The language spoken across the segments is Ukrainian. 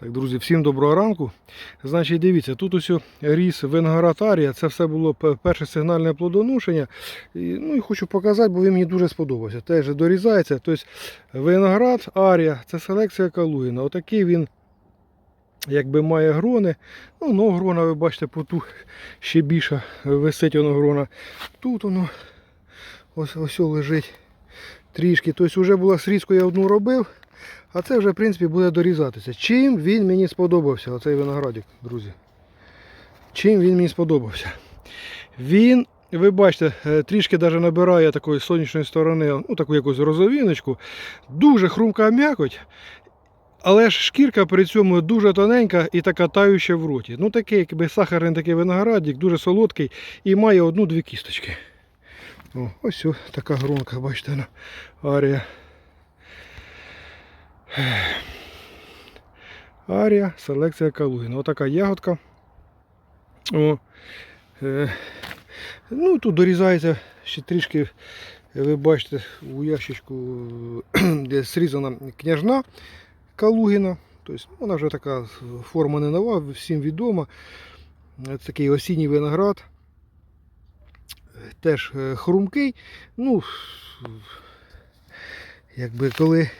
Так, друзі, всім доброго ранку. Значить, дивіться, тут ось ріс виноград Арія. Це все було перше сигнальне плодоношення. І, ну і хочу показати, бо він мені дуже сподобався. Теж дорізається. Тобто виноград Арія це селекція Калуїна. Отакий він якби має грони. Ну, но грона, ви бачите, по ту ще більше висить воно грона. Тут воно ось, ось лежить трішки. Тобто вже була срізку, я одну робив. А це вже, в принципі, буде дорізатися. Чим він мені сподобався, оцей виноградик, друзі. Чим він мені сподобався? Він, ви бачите, е, трішки навіть набирає такої сонячної сторони, ну, таку якусь розовіночку. Дуже хрумка м'якоть. Але ж шкірка при цьому дуже тоненька і така таюча в роті. Ну такий, якби сахарний такий виноградик, дуже солодкий і має одну-дві кісточки. О, ось така гронка, бачите, арія. Арія, селекція Калугіна. Отака ягодка. О, е, ну, тут дорізається ще трішки, ви бачите, у ящичку де срізана княжна Калугіна. Тобто вона вже така форма не нова, всім відома. Це такий осінній виноград. Теж е, хрумкий. Ну, якби коли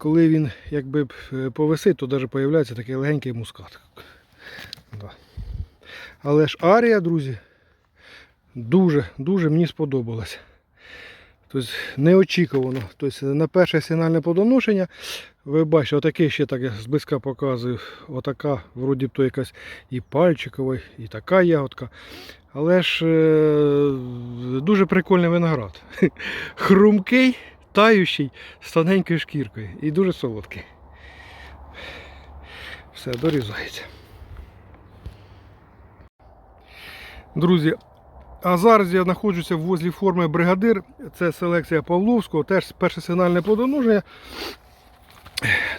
коли він якби е, повисить, то навіть з'являється такий легенький мускат. Да. Але ж арія, друзі, дуже, дуже мені сподобалась. Тобто неочікувано. Тобто на перше сигнальне плодоношення, ви бачите, отакий ще так я зблизька показую. Отака, вроді б то якась і пальчикова, і така ягодка. Але ж е, дуже прикольний виноград. Хрумкий, таючий, з тоненькою шкіркою і дуже солодкий. Все, дорізається. Друзі, а зараз я знаходжуся возле форми бригадир. Це селекція Павловського, теж перше сигнальне плодоношення.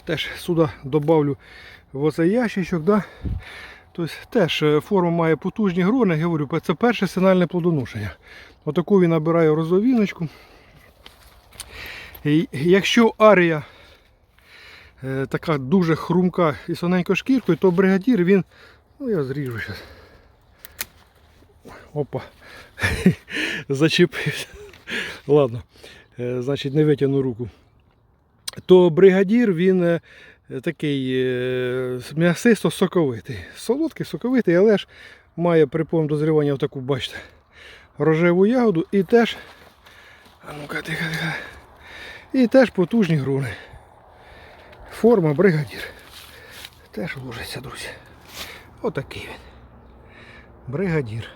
Теж сюди додавлю в оцей ящичок. Да? Тобто теж е, форма має потужні грони, я говорю, це перше сигнальне плодоношення. Отаку він набирає розовіночку. Якщо арія е, така дуже хрумка і соненько шкіркою, то бригадір він. Ну я зріжу зараз. Опа. Зачепився. Ладно, Е, значить не витягну руку. То бригадір він е, такий м'ясисто соковитий. Солодкий, соковитий, але ж має при повному дозріванні таку, бачите, рожеву ягоду і теж. А ну-ка, тихо, тихо. І теж потужні груни. Форма бригадір. Теж ложиться, друзі. Отакий він. Бригадір.